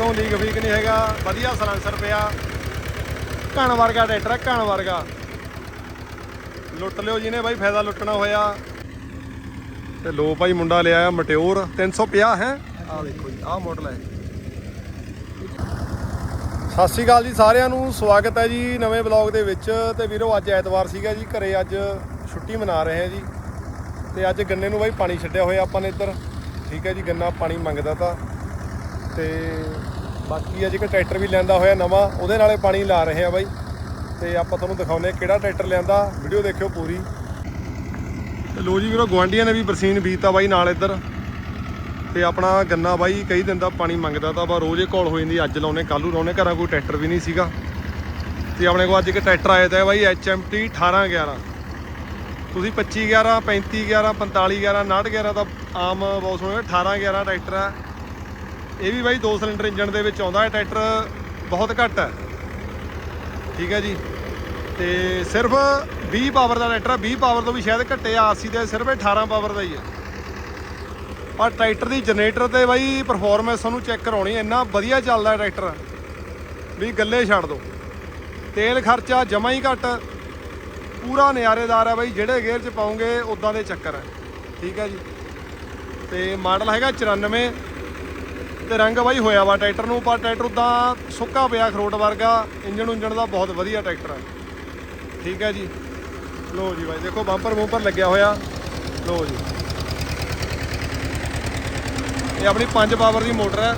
ਕਿਤੋਂ ਲੀਕ ਫੀਕ ਨਹੀਂ ਹੈਗਾ। ਵਧੀਆ ਸਲੈਂਸਰ ਪਿਆ। ਘਣ ਵਰਗਾ ਟਰੈਕਟਰ ਹੈ ਕਣ ਵਰਗਾ। ਲੁੱਟ ਲਿਓ ਜਿਹਨੇ ਬਾਈ, ਫਾਇਦਾ ਲੁੱਟਣਾ ਹੋਇਆ। ਤੇ ਲੋ ਭਾਈ ਮੁੰਡਾ ਲਿਆ ਆ ਮਟਿਓਰ 350 ਹੈ। ਆ ਦੇਖੋ ਜੀ, ਆਹ ਮਾਡਲ ਹੈ। ਸਤਿ ਸ਼੍ਰੀ ਅਕਾਲ ਜੀ ਸਾਰਿਆਂ ਨੂੰ, ਸਵਾਗਤ ਹੈ ਜੀ ਨਵੇਂ ਬਲੌਗ ਦੇ ਵਿੱਚ। ਤੇ ਵੀਰੋ, ਅੱਜ ਐਤਵਾਰ ਸੀਗਾ ਜੀ, ਘਰੇ ਅੱਜ ਛੁੱਟੀ ਮਨਾ ਰਹੇ ਹਾਂ ਜੀ। ਤੇ ਅੱਜ ਗੰਨੇ ਨੂੰ ਬਾਈ ਪਾਣੀ ਛੱਡਿਆ ਹੋਇਆ ਆਪਾਂ ਨੇ ਇੱਧਰ। ਠੀਕ ਹੈ ਜੀ, ਗੰਨਾ ਪਾਣੀ ਮੰਗਦਾ ਤਾਂ। ਤੇ ਬਾਕੀ ਅੱਜ ਇੱਕ ਟਰੈਕਟਰ ਵੀ ਲਿਆਂਦਾ ਹੋਇਆ ਨਵਾਂ, ਉਹਦੇ ਨਾਲੇ ਪਾਣੀ ਲਾ ਰਹੇ ਆ ਬਾਈ। ਤੇ ਆਪਾਂ ਤੁਹਾਨੂੰ ਦਿਖਾਉਂਦੇ ਹਾਂ ਕਿਹੜਾ ਟਰੈਕਟਰ ਲਿਆਂਦਾ ਵੀਡੀਓ ਦੇਖਿਓ ਪੂਰੀ। ਤੇ ਲੋ ਜੀ ਵੀਰੋ ਗਵਾਂਡੀਆਂ ਨੇ ਵੀ ਬਰਸੀਨ ਬੀਜਤਾ ਬਾਈ ਨਾਲ ਇੱਧਰ। ਤੇ ਆਪਣਾ ਗੰਨਾ ਬਾਈ ਕਈ ਦਿਨ ਦਾ ਪਾਣੀ ਮੰਗਦਾ ਤਾਂ ਬਾ ਰੋਜ਼ ਹੀ ਕਾਲ ਹੋ ਜਾਂਦੀ, ਅੱਜ ਲਾਉਨੇ ਕੱਲ੍ਹ ਨੂੰ ਲਾਉਨੇ ਘਰਾਂ ਕੋਈ ਟਰੈਕਟਰ ਵੀ ਨਹੀਂ ਸੀਗਾ। ਤੇ ਆਪਣੇ ਕੋਲ ਅੱਜ ਇੱਕ ਟਰੈਕਟਰ ਆਇਆ ਤਾਂ ਬਾਈ HMT 1811 ਤੁਸੀਂ 25 11 35 11 45 11 59 11 ਦਾ ਆਮ ਬਹੁਤ ਸੁਣਿਆ 18 11 ਟਰੈਕਟਰ ਹੈ ਇਹ ਵੀ ਬਾਈ ਦੋ ਸਿਲੰਡਰ ਇੰਜਨ ਦੇ ਵਿੱਚ ਆਉਂਦਾ ਹੈ ਟਰੈਕਟਰ ਬਹੁਤ ਘੱਟ ਹੈ। ਠੀਕ ਹੈ ਜੀ। ਤੇ ਸਿਰਫ 20 ਪਾਵਰ ਦਾ ਟਰੈਕਟਰ ਹੈ 20 ਪਾਵਰ ਤੋਂ ਵੀ ਸ਼ਾਇਦ ਘੱਟੇ ਆ 80 ਦੇ ਸਿਰਫ ਇਹ 18 ਪਾਵਰ ਦਾ ਹੀ ਹੈ। ਪਰ ਟਰੈਕਟਰ ਦੀ ਜਨਰੇਟਰ ਤੇ ਬਾਈ ਪਰਫਾਰਮੈਂਸ ਤੁਹਾਨੂੰ ਚੈੱਕ ਕਰਾਉਣੀ, ਇੰਨਾ ਵਧੀਆ ਚੱਲਦਾ ਟਰੈਕਟਰ। ਵੀ ਗੱਲੇ ਛੱਡ ਦੋ। ਤੇਲ ਖਰਚਾ ਜਮਾ ਹੀ ਘੱਟ, ਪੂਰਾ ਨਜ਼ਾਰੇਦਾਰ ਹੈ ਬਾਈ, ਜਿਹੜੇ ਗੇਅਰ 'ਚ ਪਾਉਂਗੇ ਉਦਾਂ ਦੇ ਚੱਕਰ ਹੈ। ਠੀਕ ਹੈ ਜੀ। ਤੇ ਮਾਡਲ ਹੈਗਾ 94 ਤੇ ਰੰਗ ਬਾਈ ਹੋਇਆ ਵਾ ਟਰੈਕਟਰ ਨੂੰ, ਪਰ ਟਰੈਕਟਰ ਉਦਾਂ ਸੁੱਕਾ ਪਿਆ ਖਰੋਟ ਵਰਗਾ, ਇੰਜਣ ਉਂਜਨ ਦਾ ਬਹੁਤ ਵਧੀਆ ਟਰੈਕਟਰ ਆ। ਠੀਕ ਹੈ ਜੀ। ਲੋ ਜੀ ਬਾਈ, ਦੇਖੋ ਬੰਪਰ ਬੰਪਰ ਲੱਗਿਆ ਹੋਇਆ। ਲੋ ਜੀ। ਇਹ ਆਪਣੀ 5 ਪਾਵਰ ਦੀ ਮੋਟਰ ਹੈ।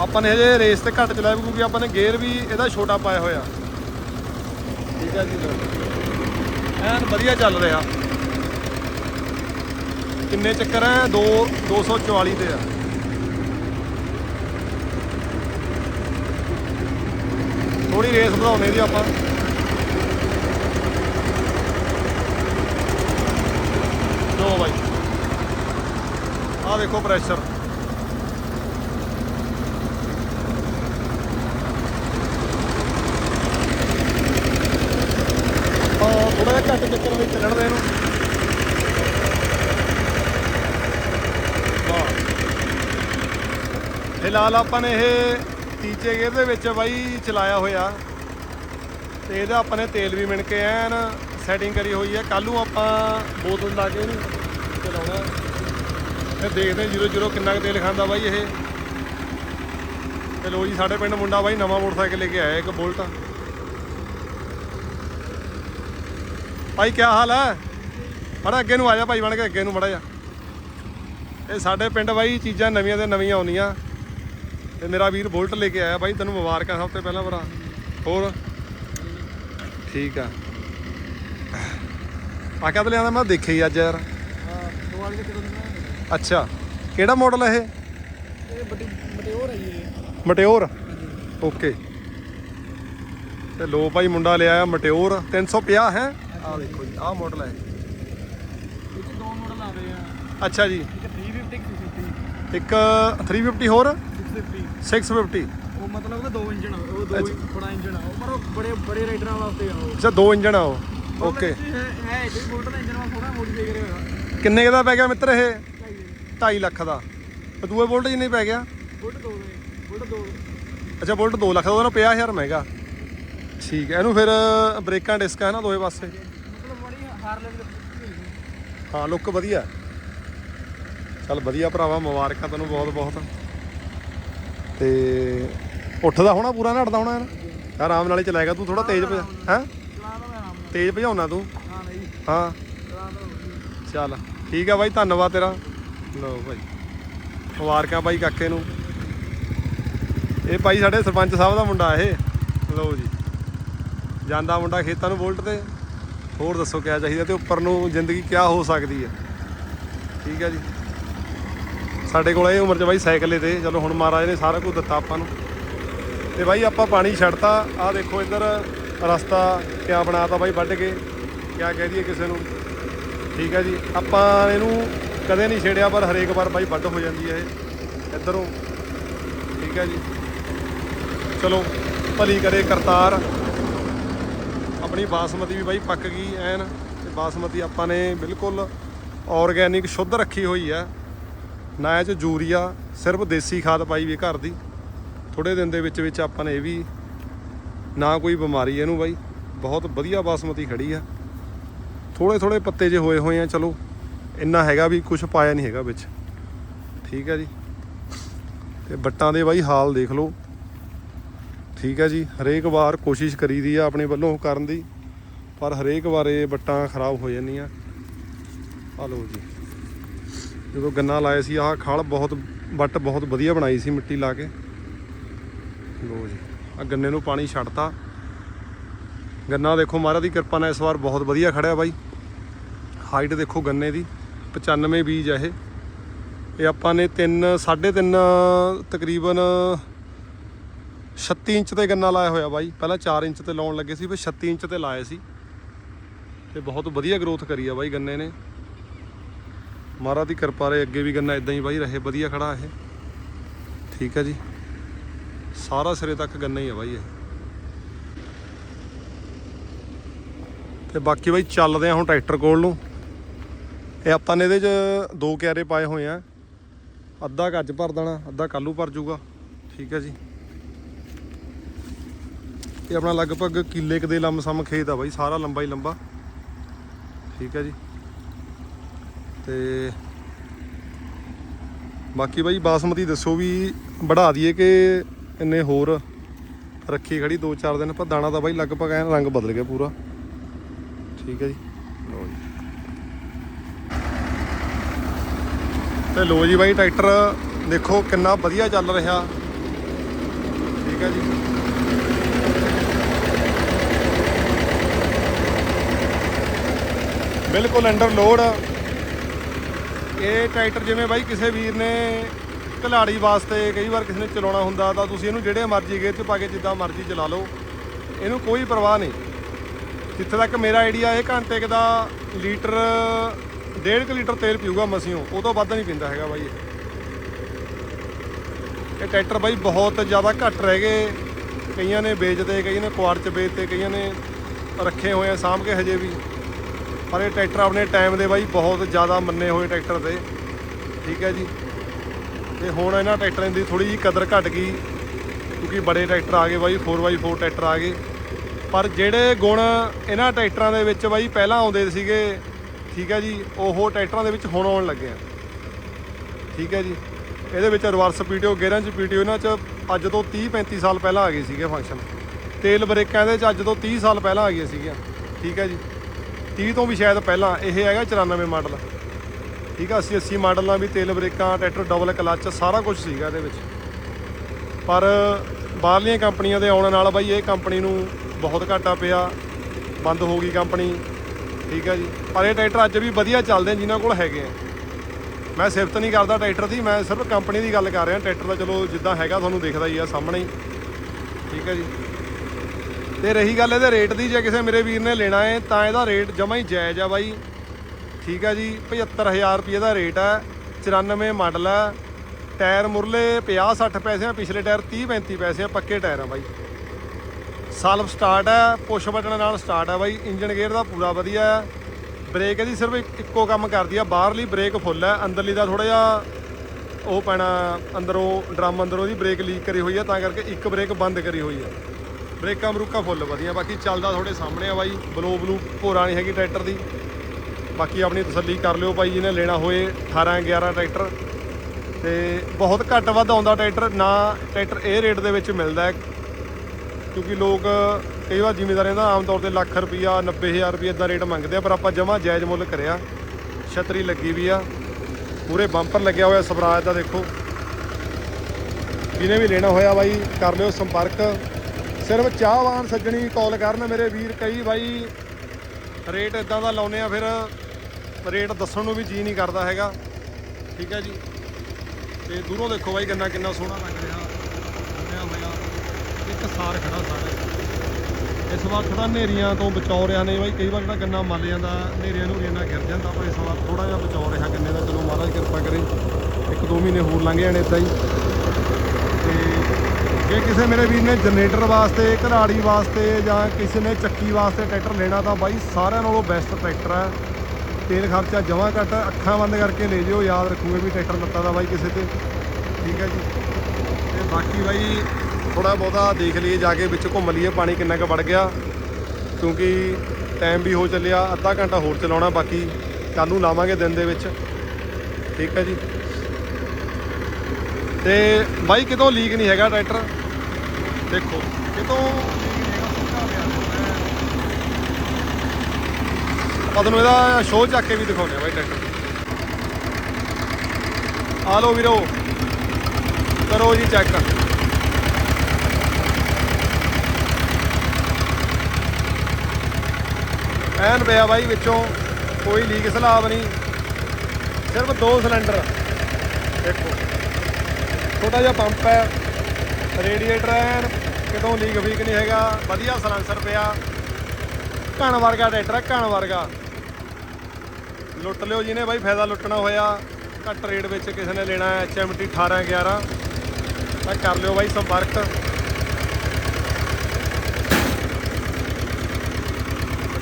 ਆਪਾਂ ਨੇ ਹਜੇ ਰੇਸ ਤੇ ਘੱਟ ਚਲਾਇਆ ਕਿਉਂਕਿ ਆਪਾਂ ਨੇ ਗੇਅਰ ਵੀ ਇਹਦਾ ਛੋਟਾ ਪਾਇਆ ਹੋਇਆ। ਠੀਕ ਹੈ ਜੀ। ਐਨ ਵਧੀਆ ਚੱਲ ਰਿਹਾ। ਕਿੰਨੇ ਚੱਕਰ ਹੈ 2 244 ਤੇ ਆ। ਥੋੜੀ ਰੇਸ ਵਧਾਉਣੇ ਦੀ ਆਪਾਂ। ਲੋ ਬਾਈ। ਆਹ ਦੇਖੋ ਪ੍ਰੈਸ਼ਰ ਹਾਂ ਥੋੜਾ ਜਿਹਾ ਘੱਟ ਚੱਕਰ ਵਿੱਚ ਚੱਲਣ ਦੇ ਇਹਨੂੰ ਹਾਂ ਫਿਲਹਾਲ ਆਪਾਂ ਨੇ ਇਹ ਤੀਜੇ ਗੇਅਰ ਦੇ ਵਿੱਚ ਬਾਈ ਚਲਾਇਆ ਹੋਇਆ। ਤੇ ਇਹਦਾ ਆਪਾਂ ਨੇ ਤੇਲ ਵੀ ਮਿਣ ਕੇ ਐਨ ਸੈਟਿੰਗ ਕਰੀ ਹੋਈ ਹੈ। ਕੱਲ ਨੂੰ ਆਪਾਂ ਬੋਤਲ ਲਾ ਕੇ ਇਹਨੂੰ ਚਲਾਉਣਾ ਫਿਰ ਦੇਖਦੇ ਹਾਂ ਜੀਰੋ ਜੀਰੋ ਕਿੰਨਾ ਕੁ ਤੇਲ ਖਾਂਦਾ ਬਾਈ ਇਹ। ਤੇ ਲੋ ਜੀ, ਸਾਡੇ ਪਿੰਡ ਮੁੰਡਾ ਬਾਈ ਨਵਾਂ ਮੋਟਰਸਾਈਕਲ ਲੈ ਕੇ ਆਇਆ ਇੱਕ ਬੋਲਟ। ਭਾਈ ਕੀ ਹਾਲ ਹੈ? ਬੜਾ ਅੱਗੇ ਨੂੰ ਆ ਜਾ ਭਾਈ, ਬਣ ਕੇ ਅੱਗੇ ਨੂੰ ਮੜਾ ਜਾ। ਇਹ ਸਾਡੇ ਪਿੰਡ ਬਾਈ ਚੀਜ਼ਾਂ ਨਵੀਆਂ ਤੇ ਨਵੀਆਂ ਆਉਂਦੀਆਂ। ਤੇ ਮੇਰਾ ਵੀਰ ਬੁਲਟ ਲੈ ਕੇ ਆਇਆ ਬਾਈ ਤੈਨੂੰ ਮੁਬਾਰਕਾਂ ਸਭ ਤੋਂ ਪਹਿਲਾਂ ਭਰਾ। ਹੋਰ? ਠੀਕ ਆ। ਆ ਕਦ ਲਿਆਂਦਾ? ਮੈਂ ਦੇਖਿਆ ਹੀ ਅੱਜ ਯਾਰ। ਅੱਛਾ। ਕਿਹੜਾ ਮਾਡਲ ਹੈ ਇਹ? ਮਟਿਓਰ ਹੈ ਇਹ ਮਟਿਓਰ ਓਕੇ ਤੇ ਲੋ ਭਾਈ ਮੁੰਡਾ ਲਿਆ ਆ ਮਟਿਓਰ 350 ਹੈ? ਆ ਦੇਖੋ ਜੀ ਆਹ ਮਾਡਲ ਹੈ ਇਹ। ਦੋ ਮਾਡਲ ਆ ਰਹੇ ਆ। ਅੱਛਾ ਜੀ। ਇੱਕ 350 250 ਇੱਕ 350 ਹੋਰ? 650 650 ਉਹ ਮਤਲਬ ਉਹਦਾ ਦੋ ਇੰਜਣ ਆ ਉਹ ਦੋ ਹੀ ਬੜਾ ਇੰਜਣ ਆ। ਉਹ ਪਰ ਉਹ ਬੜੇ ਬੜੇ ਰਾਈਡਰਾਂ ਵਾਸਤੇ ਆ ਉਹ। ਅੱਛਾ ਦੋ ਇੰਜਣ ਆ ਉਹ। ਓਕੇ। ਹੈ ਹੈ ਇਹ ਮੋਟਰ ਦਾ ਇੰਜਣ ਵਾ ਥੋੜਾ ਮੋਡੀਫਾਈ ਕਰਿਆ ਹੋਇਆ ਕਿੰਨੇ ਕੁ ਦਾ ਪੈ ਗਿਆ ਮਿੱਤਰ ਇਹ? ਢਾਈ 2.5 ਲੱਖ ਦਾ। ਤੇ ਦੂਏ ਬੁਲਟ ਜਿੰਨੇ ਪੈ ਗਿਆ? ਦੇ ਬੁੱਟ ਦੋ ਅੱਛਾ ਬੁਲਟ 2 ਲੱਖ ਦਾ ਉਹਦਾ 50000 ਮਹਿੰਗਾ। ਠੀਕ ਹੈ ਇਹਨੂੰ ਫਿਰ ਬ੍ਰੇਕਾਂ ਡਿਸਕ ਹੈ ਨਾ ਦੋਵੇਂ ਪਾਸੇ? ਮਤਲਬ ਬੜੀ ਹਾਰ ਲੈਵਲ ਦੀ ਹਾਂ। ਲੁੱਕ ਵਧੀਆ। ਚੱਲ ਵਧੀਆ ਭਰਾਵਾ ਮੁਬਾਰਕਾਂ ਤੈਨੂੰ ਬਹੁਤ ਬਹੁਤ ਤੇ ਉੱਠਦਾ ਹੋਣਾ ਪੂਰਾ, ਨੱਠਦਾ ਹੋਣਾ ਯਾਰ ਆਰਾਮ ਨਾਲ ਹੀ ਚਲਾਏਗਾ, ਤੂੰ ਥੋੜਾ ਤੇਜ਼ ਹੈ? ਚਲਾ ਤੇਜ਼ ਭਜਾਉਣਾ ਤੂੰ? ਹਾਂ। ਚੱਲ, ਠੀਕ ਆ ਬਾਈ, ਧੰਨਵਾਦ ਤੇਰਾ। ਲਓ ਭਾਈ ਮੁਬਾਰਕਾਂ ਬਾਈ ਕਾਕੇ ਨੂੰ। ਇਹ ਭਾਈ ਸਾਡੇ ਸਰਪੰਚ ਸਾਹਿਬ ਦਾ ਮੁੰਡਾ ਇਹ। ਲਓ ਜੀ। ਜਾਂਦਾ ਮੁੰਡਾ ਖੇਤਾਂ ਨੂੰ ਬੋਲਟ ਤੇ। ਹੋਰ ਦੱਸੋ ਕਿਆ ਚਾਹੀਦਾ ਤੇ ਉੱਪਰ ਨੂੰ ਜ਼ਿੰਦਗੀ ਕਿਆ ਹੋ ਸਕਦੀ ਹੈ? ਠੀਕ ਹੈ ਜੀ। ਸਾਡੇ ਕੋਲ ਇਹ ਉਮਰ 'ਚ ਬਾਈ ਸਾਈਕਲੇ ਤੇ, ਚਲੋ ਹੁਣ ਮਹਾਰਾਜ ਨੇ ਸਾਰਾ ਕੁਝ ਦਿੱਤਾ ਆਪਾਂ ਨੂੰ। ਤੇ ਬਾਈ ਆਪਾਂ ਪਾਣੀ ਛੱਡਤਾ, ਆਹ ਦੇਖੋ ਇੱਧਰ ਰਸਤਾ ਕਿਆ ਬਣਾਤਾ ਬਾਈ ਵੱਢ ਕੇ, ਕਿਆ ਕਹਿ ਦਈਏ ਕਿਸੇ ਨੂੰ। ਠੀਕ ਹੈ ਜੀ, ਆਪਾਂ ਇਹਨੂੰ ਕਦੇ ਨਹੀਂ ਛੇੜਿਆ, ਪਰ ਹਰੇਕ ਵਾਰ ਬਾਈ ਵੱਢ ਹੋ ਜਾਂਦੀ ਹੈ ਇਹ, ਇੱਧਰੋਂ। ਠੀਕ ਹੈ ਜੀ। ਚਲੋ, ਭਲੀ ਕਰੇ ਕਰਤਾਰ। ਆਪਣੀ ਬਾਸਮਤੀ ਵੀ ਬਾਈ ਪੱਕ ਗਈ ਐਨ, ਤੇ ਬਾਸਮਤੀ ਆਪਾਂ ਨੇ ਬਿਲਕੁਲ ਆਰਗੈਨਿਕ ਸ਼ੁੱਧ ਰੱਖੀ ਹੋਈ ਹੈ। ਨਾ ਇਹ ਚ ਯੂਰੀਆ, ਸਿਰਫ ਦੇਸੀ ਖਾਦ ਪਾਈ ਵੀ ਘਰ ਦੀ। ਥੋੜੇ ਦਿਨ ਦੇ ਵਿੱਚ ਵਿੱਚ ਆਪਾਂ ਨੇ ਇਹ ਵੀ ਨਾ ਕੋਈ ਬਿਮਾਰੀ ਇਹਨੂੰ ਬਾਈ। ਬਹੁਤ ਵਧੀਆ ਬਾਸਮਤੀ ਖੜੀ ਆ। ਥੋੜੇ ਥੋੜੇ ਪੱਤੇ ਜੇ ਹੋਏ ਹੋਏ ਆ, ਚਲੋ, ਇੰਨਾ ਹੈਗਾ ਵੀ ਕੁਝ ਪਾਇਆ ਨਹੀਂ ਹੈਗਾ ਵਿੱਚ। ਠੀਕ ਹੈ ਜੀ। ਤੇ ਬੱਟਾਂ ਦੇ ਬਾਈ ਹਾਲ ਦੇਖ ਲਓ। ਠੀਕ ਹੈ ਜੀ। ਹਰੇਕ ਵਾਰ ਕੋਸ਼ਿਸ਼ ਕਰੀਦੀ ਆ ਆਪਣੇ ਵੱਲੋਂ ਕਰਨ ਦੀ, ਪਰ ਹਰੇਕ ਵਾਰ ਇਹ ਬੱਟਾਂ ਖਰਾਬ ਹੋ ਜਾਂਦੀਆਂ। ਆ ਲਓ ਜੀ। ਜਦੋਂ ਗੰਨਾ ਲਾਇਆ ਸੀ, ਆਹ ਖਾਲ ਬਹੁਤ, ਵੱਟ ਬਹੁਤ ਵਧੀਆ ਬਣਾਈ ਸੀ ਮਿੱਟੀ ਲਾ ਕੇ। ਲਓ ਜੀ ਆ ਗੰਨੇ ਨੂੰ ਪਾਣੀ ਛੱਡਤਾ। ਗੰਨਾ ਦੇਖੋ ਮਹਾਰਾਜ ਦੀ ਕਿਰਪਾ ਨਾਲ ਇਸ ਵਾਰ ਬਹੁਤ ਵਧੀਆ ਖੜਿਆ ਬਾਈ। ਹਾਈਟ ਦੇਖੋ ਗੰਨੇ ਦੀ 95 ਬੀਜ ਆ ਇਹ। ਇਹ ਆਪਾਂ ਨੇ 3 3.5 ਤਕਰੀਬਨ 36 ਇੰਚ ਤੇ ਗੰਨਾ ਲਾਇਆ ਹੋਇਆ ਬਾਈ। ਪਹਿਲਾਂ 4 ਇੰਚ ਤੇ ਲਾਉਣ ਲੱਗੇ ਸੀ, ਫਿਰ 36 ਇੰਚ ਤੇ ਲਾਇਆ ਸੀ। ਤੇ ਬਹੁਤ ਵਧੀਆ ਗਰੋਥ ਕਰੀ ਆ ਬਾਈ ਗੰਨੇ ਨੇ। ਮਹਾਰਾਜ ਦੀ ਕਿਰਪਾ ਰਹੇ, ਅੱਗੇ ਵੀ ਗੰਨਾ ਇਦਾਂ ਹੀ ਬਾਈ ਰਹੇ, ਵਧੀਆ ਖੜਾ ਇਹ। ਠੀਕ ਹੈ ਜੀ। ਸਾਰਾ ਸਿਰੇ ਤੱਕ ਗੰਨਾ ਹੀ ਆ ਬਾਈ ਇਹ। ਤੇ ਬਾਕੀ ਬਾਈ ਚੱਲਦੇ ਆ ਹੁਣ ਟਰੈਕਟਰ ਕੋਲ ਨੂੰ। ਇਹ ਆਪਾਂ ਨੇ ਇਹਦੇ 'ਚ ਦੋ ਕਿਆਰੇ ਪਾਏ ਹੋਏ ਆ। ਅੱਧਾ ਕੱਜ ਭਰ ਦੇਣਾ, ਅੱਧਾ ਕੱਲੂ ਭਰ ਜੂਗਾ ਠੀਕ ਹੈ ਜੀ। ਇਹ ਆਪਣਾ ਲਗਭਗ ਕਿੱਲੇ ਕੁ ਦੇ ਲੰਮਸਮ ਖੇਤ ਆ ਬਾਈ, ਸਾਰਾ ਲੰਬਾ ਹੀ ਲੰਬਾ। ਠੀਕ ਹੈ ਜੀ। ਤੇ ਬਾਕੀ ਬਾਈ ਬਾਸਮਤੀ ਦੱਸੋ ਵੀ ਵਧਾ ਦਈਏ ਕਿ ਇੰਨੇ ਹੋਰ ਰੱਖੀ ਖੜੀ 2-4 ਦਿਨ ਪਰ ਦਾਣਾ ਤਾਂ ਬਾਈ ਲਗਭਗ ਐਨ ਰੰਗ ਬਦਲ ਗਿਆ ਪੂਰਾ। ਠੀਕ ਹੈ ਜੀ। ਲਓ ਜੀ। ਤੇ ਲੋ ਜੀ ਬਾਈ ਟਰੈਕਟਰ ਦੇਖੋ ਕਿੰਨਾ ਵਧੀਆ ਚੱਲ ਰਿਹਾ। ਠੀਕ ਹੈ ਜੀ। ਬਿਲਕੁਲ ਅੰਡਰ ਲੋਡ। ਇਹ ਟਰੈਕਟਰ ਜਿਵੇਂ ਬਾਈ ਕਿਸੇ ਵੀਰ ਨੇ ਘਲਾੜੀ ਵਾਸਤੇ ਕਈ ਵਾਰ ਕਿਸੇ ਨੇ ਚਲਾਉਣਾ ਹੁੰਦਾ ਤਾਂ ਤੁਸੀਂ ਇਹਨੂੰ ਜਿਹੜੇ ਮਰਜ਼ੀ ਗੇਅਰ 'ਚ ਪਾ ਕੇ ਜਿੱਦਾਂ ਮਰਜ਼ੀ ਚਲਾ ਲਓ। ਇਹਨੂੰ ਕੋਈ ਪਰਵਾਹ ਨਹੀਂ। ਜਿੱਥੇ ਤੱਕ ਮੇਰਾ ਆਈਡੀਆ ਇਹ ਘੰਟੇ ਕੁ ਦਾ ਲੀਟਰ, ਡੇਢ ਕੁ ਲੀਟਰ ਤੇਲ ਪੀਊਗਾ ਮਸੀਓ ਉਹ ਤੋਂ ਵੱਧ ਨਹੀਂ ਪੀਂਦਾ ਹੈਗਾ ਬਾਈ ਇਹ। ਇਹ ਟਰੈਕਟਰ ਬਾਈ ਬਹੁਤ ਜ਼ਿਆਦਾ ਘੱਟ ਰਹਿ ਗਏ। ਕਈਆਂ ਨੇ ਵੇਚਦੇ, ਕਈਆਂ ਨੇ ਕੁਆਰ ਚ ਵੇਚਦੇ ਕਈਆਂ ਨੇ ਰੱਖੇ ਹੋਏ ਆ, ਸਾਂਭ ਕੇ ਹਜੇ ਵੀ। ਪਰ ਇਹ ਟਰੈਕਟਰ ਆਪਣੇ ਟਾਈਮ ਦੇ ਬਾਈ ਬਹੁਤ ਜ਼ਿਆਦਾ ਮੰਨੇ ਹੋਏ ਟਰੈਕਟਰ ਤੇ। ਠੀਕ ਹੈ ਜੀ। ਤੇ ਹੁਣ ਇਹਨਾਂ ਟਰੈਕਟਰਾਂ ਦੀ ਥੋੜੀ ਜਿਹੀ ਕਦਰ ਘਟ ਗਈ, ਕਿਉਂਕਿ ਬੜੇ ਟਰੈਕਟਰ ਆ ਗਏ ਬਾਈ 4x4 ਟਰੈਕਟਰ ਆ ਗਏ। ਪਰ ਜਿਹੜੇ ਗੁਣ ਇਹਨਾਂ ਟਰੈਕਟਰਾਂ ਦੇ ਵਿੱਚ ਬਾਈ ਪਹਿਲਾਂ ਆਉਂਦੇ ਸੀਗੇ, ਠੀਕ ਹੈ ਜੀ, ਉਹ ਟਰੈਕਟਰਾਂ ਦੇ ਵਿੱਚ ਹੁਣ ਆਉਣ ਲੱਗੇ ਆ। ਠੀਕ ਹੈ ਜੀ। ਇਹਦੇ ਵਿੱਚ ਰਿਵਰਸ ਪੀਟੀਓ, ਗੇਅਰਾਂ 'ਚ ਪੀਟੀਓ ਇਹਨਾਂ 'ਚ ਅੱਜ ਤੋਂ 30 35 ਸਾਲ ਪਹਿਲਾਂ ਆ ਗਏ ਸੀਗੇ ਫੰਕਸ਼ਨ ਤੇਲ ਬ੍ਰੇਕਾਂ ਇਹਦੇ 'ਚ ਅੱਜ ਤੋਂ 30 ਸਾਲ ਪਹਿਲਾਂ ਆ ਗਈਆਂ ਸੀਗੀਆਂ ਠੀਕ ਹੈ ਜੀ। 30 ਤੋਂ ਵੀ ਸ਼ਾਇਦ ਪਹਿਲਾਂ ਇਹ ਹੈਗਾ 94 ਮਾਡਲ। ਠੀਕ ਆ 80 80 ਮਾਡਲ ਨਾਲ ਵੀ, ਤੇਲ ਬ੍ਰੇਕਾਂ, ਟਰੈਕਟਰ, ਡਬਲ ਕਲੱਚ, ਸਾਰਾ ਕੁਝ ਸੀਗਾ ਇਹਦੇ ਵਿੱਚ। ਪਰ ਬਾਹਰਲੀਆਂ ਕੰਪਨੀਆਂ ਦੇ ਆਉਣ ਨਾਲ ਬਾਈ ਇਹ ਕੰਪਨੀ ਨੂੰ ਬਹੁਤ ਘਾਟਾ ਪਿਆ। ਬੰਦ ਹੋ ਗਈ ਕੰਪਨੀ। ਠੀਕ ਹੈ ਜੀ। ਪਰ ਇਹ ਟਰੈਕਟਰ ਅੱਜ ਵੀ ਵਧੀਆ ਚੱਲਦੇ ਆ ਜਿਨ੍ਹਾਂ ਕੋਲ ਹੈਗੇ ਆ। ਮੈਂ ਸਿਫਤ ਨਹੀਂ ਕਰਦਾ ਟਰੈਕਟਰ ਦੀ, ਮੈਂ ਸਿਰਫ ਕੰਪਨੀ ਦੀ ਗੱਲ ਕਰ ਰਿਹਾ। ਟਰੈਕਟਰ ਦਾ ਚਲੋ ਜਿੱਦਾਂ ਹੈਗਾ, ਤੁਹਾਨੂੰ ਦਿਖਦਾ ਹੀ ਆ ਸਾਹਮਣੇ ਹੀ। ਠੀਕ ਹੈ ਜੀ। ਤੇ ਰਹੀ ਗੱਲ ਇਹਦੇ ਰੇਟ ਦੀ, ਜੇ ਕਿਸੇ ਮੇਰੇ ਵੀਰ ਨੇ ਲੈਣਾ ਹੈ, ਤਾਂ ਇਹਦਾ ਰੇਟ ਜਮਾ ਹੀ ਜਾਇਜ਼ ਆ ਬਾਈ। ਠੀਕ ਹੈ ਜੀ 75000 ਰੁਪਏ ਦਾ ਰੇਟ ਹੈ 94 ਮਾਡਲ ਹੈ ਟਾਇਰ ਮੁਰਲੇ 50 60 ਪੈਸੇ ਆ ਪਿਛਲੇ ਟਾਇਰ 30 35 ਪੈਸੇ ਆ ਪੱਕੇ ਟਾਇਰ ਆ ਬਾਈ। ਸਾਲਫ ਸਟਾਰਟ ਹੈ ਪੁਸ਼ ਬਟਨ ਨਾਲ ਸਟਾਰਟ ਆ ਬਾਈ ਇੰਜਨ ਗੇਅਰ ਦਾ ਪੂਰਾ ਵਧੀਆ ਹੈ ਬ੍ਰੇਕ ਇਹਦੀ ਸਿਰਫ ਇੱਕੋ ਕੰਮ ਕਰਦੀ ਆ, ਬਾਹਰਲੀ ਬ੍ਰੇਕ ਫੁੱਲ ਹੈ ਅੰਦਰਲੀ ਦਾ ਥੋੜਾ ਜਿਹਾ ਉਹ ਪੈਣਾ, ਅੰਦਰੋਂ ਡਰਮ ਅੰਦਰੋਂ ਦੀ ਬ੍ਰੇਕ ਲੀਕ ਕਰੀ ਹੋਈ ਆ, ਤਾਂ ਕਰਕੇ ਇੱਕ ਬ੍ਰੇਕ ਬੰਦ ਕਰੀ ਹੋਈ ਆ। ਬ੍ਰੇਕਾਂ ਬਰੂਕਾਂ ਫੁੱਲ, ਵਧੀਆ। ਬਾਕੀ ਚੱਲਦਾ ਤੁਹਾਡੇ ਸਾਹਮਣੇ ਆ ਬਾਈ ਬਲੋ ਬਲੂ ਭੋਰਾ ਨਹੀਂ ਹੈਗੀ ਟਰੈਕਟਰ ਦੀ। ਬਾਕੀ ਆਪਣੀ ਤਸੱਲੀ ਕਰ ਲਿਓ ਬਾਈ, ਜਿਹਨੇ ਲੈਣਾ ਹੋਏ 18 11 ਟਰੈਕਟਰ। ਤੇ ਬਹੁਤ ਘੱਟ ਵੱਧ ਆਉਂਦਾ ਟਰੈਕਟਰ, ਨਾ ਟਰੈਕਟਰ ਇਹ ਰੇਟ ਦੇ ਵਿੱਚ ਮਿਲਦਾ ਹੈ। ਕਿਉਂਕਿ ਲੋਕ ਕਈ ਵਾਰ ਜ਼ਿਮੀਦਾਰਾਂ ਦਾ ਆਮ ਤੌਰ ਤੇ ਲੱਖ ਰੁਪਈਆ 90000 ਰੁਪਈਆ ਇਦਾਂ ਰੇਟ ਮੰਗਦੇ ਆ, ਪਰ ਆਪਾਂ ਜਮਾ ਜਾਇਜ਼ ਮੁੱਲ ਕਰਿਆ। ਛਤਰੀ ਲੱਗੀ ਵੀ ਆ। ਪੂਰੇ ਬੰਪਰ ਲੱਗਿਆ ਹੋਇਆ ਸਵਰਾਜ ਦਾ ਦੇਖੋ। ਜਿਹਨੇ ਵੀ ਲੈਣਾ ਹੋਇਆ ਬਾਈ, ਕਰ ਲਿਓ ਸੰਪਰਕ। ਸਿਰਫ ਚਾਹਵਾਨ ਸੱਜਣੀ ਕਾਲ ਕਰਨ ਮੇਰੇ ਵੀਰ, ਕਈ ਬਾਈ ਰੇਟ ਇਦਾਂ ਦਾ ਲਾਉਨੇ ਆ, ਫਿਰ ਰੇਟ ਦੱਸਣ ਨੂੰ ਵੀ ਜੀ ਨਹੀਂ ਕਰਦਾ ਹੈਗਾ। ਠੀਕ ਹੈ ਜੀ। ਤੇ ਦੂਰੋਂ ਦੇਖੋ ਬਾਈ ਗੰਨਾ ਕਿੰਨਾ ਸੋਹਣਾ ਲੱਗ ਰਿਹਾ। ਬਣਿਆ ਹੋਇਆ। ਇੱਕ ਸਾਰ ਖੜਾ ਸਾਰਾ। ਇਸ ਵਾਰ ਥੋੜਾ ਹਨੇਰੀਆਂ ਤੋਂ ਬਚਾਉ ਰਿਹਾ ਨੇ ਬਾਈ। ਕਈ ਵਾਰ ਜਿਹੜਾ ਗੰਨਾ ਮੱਲ ਜਾਂਦਾ, ਹਨੇਰੀਆਂ ਨੂੰ ਨਾਲ ਗਿਰ ਜਾਂਦਾ, ਪਰ ਇਸ ਵਾਰ ਥੋੜਾ ਜਿਹਾ ਬਚਾਉ ਰਿਹਾ ਗੰਨੇ ਦਾ। ਚਲੋ ਮਹਾਰਾਜ ਕਿਰਪਾ ਕਰੇ। ਇੱਕ ਦੋ ਮਹੀਨੇ ਹੋਰ ਲੰਘ ਜਾਣੇ ਇਦਾਂ ਹੀ। ਤੇ ਜੇ ਕਿਸੇ ਮੇਰੇ ਵੀਰ ਨੇ ਜਨਰੇਟਰ ਵਾਸਤੇ, ਘਰਾੜੀ ਵਾਸਤੇ ਜਾਂ ਕਿਸੇ ਨੇ ਚੱਕੀ ਵਾਸਤੇ ਟਰੈਕਟਰ ਲੈਣਾ ਤਾਂ ਬਾਈ ਸਾਰਿਆਂ ਨਾਲੋਂ ਬੈਸਟ ਟਰੈਕਟਰ ਹੈ ਤੇਲ ਖਰਚਾ ਜਮਾਂ ਘੱਟ, ਅੱਖਾਂ ਬੰਦ ਕਰਕੇ ਲੈ ਜਿਓ, ਯਾਦ ਰੱਖੂਗੇ ਵੀ ਟਰੈਕਟਰ ਲੱਤਾ ਦਾ ਬਾਈ ਕਿਸੇ ਤੇ। ਠੀਕ ਹੈ ਜੀ। ਤੇ ਬਾਕੀ ਬਾਈ ਥੋੜਾ ਬਹੁਤਾ ਦੇਖ ਲਈਏ, ਜਾ ਕੇ ਵਿੱਚ ਘੁੰਮ ਲਈਏ, ਪਾਣੀ ਕਿੰਨਾ ਕੁ ਵੜ ਗਿਆ। ਕਿਉਂਕਿ ਟਾਈਮ ਵੀ ਹੋ ਚੱਲਿਆ, ਅੱਧਾ ਘੰਟਾ ਹੋਰ ਚਲਾਉਣਾ ਬਾਕੀ ਕੱਲ ਨੂੰ ਲਾਵਾਂਗੇ ਦਿਨ ਦੇ ਵਿੱਚ। ਠੀਕ ਹੈ ਜੀ। ਤੇ ਬਾਈ ਕਿਤੋਂ ਲੀਕ ਨਹੀਂ ਹੈਗਾ ਟਰੈਕਟਰ? ਦੇਖੋ, ਕਿਤੋਂ ਲੀਕ ਆਪਾਂ ਤੁਹਾਨੂੰ ਇਹਦਾ ਸ਼ੋਅ ਚੱਕ ਕੇ ਵੀ ਦਿਖਾਉਂਦੇ ਆ ਬਾਈ ਟਰੈਕਟਰ। ਆ ਲਓ ਵੀਰੋ, ਕਰੋ ਜੀ ਚੈੱਕ ਐਨ ਪਿਆ ਬਾਈ ਵਿੱਚੋਂ, ਕੋਈ ਲੀਕ ਸਲਾਬ ਨਹੀਂ, ਸਿਰਫ ਦੋ ਸਿਲੰਡਰ ਦੇਖੋ। ਛੋਟਾ ਜਿਹਾ ਪੰਪ ਹੈ। ਰੇਡੀਏਟਰ ਐਨ, ਕਿਤੋਂ ਲੀਕ ਫੀਕ ਨਹੀਂ ਹੈਗਾ। ਵਧੀਆ ਸਲੈਂਸਰ ਪਿਆ। ਘਣ ਵਰਗਾ ਟਰੈਕਟਰ ਹੈ, ਘਣ ਵਰਗਾ। ਲੁੱਟ ਲਿਓ ਜਿਹਨੇ ਬਾਈ, ਫਾਇਦਾ ਲੁੱਟਣਾ ਹੋਇਆ। ਘੱਟ ਰੇਟ ਵਿੱਚ ਕਿਸੇ ਨੇ ਲੈਣਾ ਹੈ HMT 1811 ਤਾਂ ਕਰ ਲਿਓ ਬਾਈ ਸੰਪਰਕ।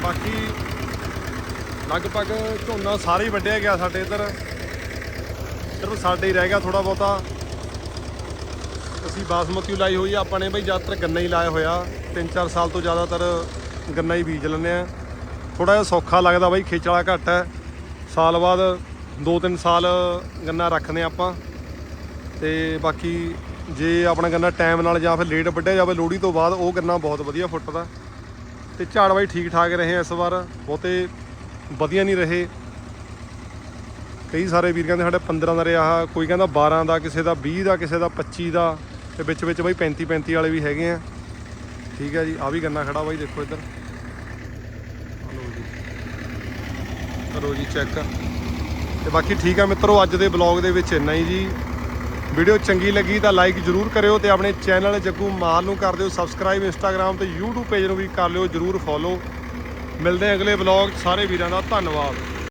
ਬਾਕੀ ਲਗਭਗ ਝੋਨਾ ਸਾਰਾ ਹੀ ਵੱਢਿਆ ਗਿਆ ਸਾਡੇ ਇੱਧਰ। ਸਿਰਫ ਸਾਡੇ ਹੀ ਰਹਿ ਗਿਆ ਥੋੜਾ ਬਹੁਤਾ। ਅਸੀਂ ਬਾਸਮਤੀ ਲਾਈ ਹੋਈ ਆ, ਆਪਾਂ ਨੇ ਬਈ ਜ਼ਿਆਦਾਤਰ ਗੰਨਾ ਹੀ ਲਾਇਆ ਹੋਇਆ। 3-4 ਸਾਲ ਤੋਂ ਜ਼ਿਆਦਾਤਰ ਗੰਨਾ ਹੀ ਬੀਜ ਲੈਂਦੇ ਆ। ਥੋੜਾ ਜਿਹਾ ਸੌਖਾ ਲੱਗਦਾ ਬਾਈ ਖੇਚ ਵਾਲਾ ਘੱਟ ਹੈ। ਸਾਲ ਬਾਅਦ 2-3 ਸਾਲ ਗੰਨਾ ਰੱਖਦੇ ਹਾਂ ਆਪਾਂ। ਤੇ ਬਾਕੀ ਜੇ ਆਪਣਾ ਗੰਨਾ ਟਾਈਮ ਨਾਲ ਜਾਂ ਫਿਰ ਲੇਟ ਵੱਢਿਆ ਜਾਵੇ ਲੋਹੜੀ ਤੋਂ ਬਾਅਦ, ਉਹ ਗੰਨਾ ਬਹੁਤ ਵਧੀਆ ਫੁੱਟਦਾ। ਤੇ ਝਾੜ ਬਾਈ ਠੀਕ ਠਾਕ ਰਹੇ ਇਸ ਵਾਰ। ਬਹੁਤੇ ਵਧੀਆ ਨਹੀਂ ਰਹੇ। ਕਈ ਸਾਰੇ ਵੀਰ ਕਹਿੰਦੇ ਸਾਡੇ 15 ਦਾ ਰਿਹਾ, ਕੋਈ ਕਹਿੰਦਾ 12 ਦਾ, ਕਿਸੇ ਦਾ 20 ਦਾ, ਕਿਸੇ ਦਾ 25 ਦਾ। ਤੇ ਵਿੱਚ ਵਿੱਚ ਬਾਈ 35 35 ਵਾਲੇ ਵੀ ਹੈਗੇ ਆ। ਠੀਕ ਹੈ ਜੀ ਆ ਵੀ ਗੰਨਾ ਖੜਾ ਬਾਈ, ਦੇਖੋ ਇੱਧਰ। ਲਓ ਜੀ। ਕਰੋ ਜੀ ਚੈੱਕ ਤੇ ਬਾਕੀ ਠੀਕ ਆ ਮਿੱਤਰੋ, ਅੱਜ ਦੇ ਬਲੌਗ ਦੇ ਵਿੱਚ ਇੰਨਾ ਹੀ ਜੀ। ਵੀਡੀਓ ਚੰਗੀ ਲੱਗੀ ਤਾਂ ਲਾਈਕ ਜਰੂਰ ਕਰਿਓ ਤੇ ਆਪਣੇ ਚੈਨਲ ਜੱਗੂ ਮਾਲ ਨੂੰ ਕਰ ਦਿਓ ਸਬਸਕ੍ਰਾਈਬ ਇੰਸਟਾਗ੍ਰam ਤੇ YouTube ਪੇਜ ਨੂੰ ਵੀ ਕਰ ਲਿਓ, ਜਰੂਰ ਫੋਲੋ ਮਿਲਦੇ ਅਗਲੇ ਬਲੌਗ ਸਾਰੇ ਵੀਰਾਂ ਦਾ ਧੰਨਵਾਦ।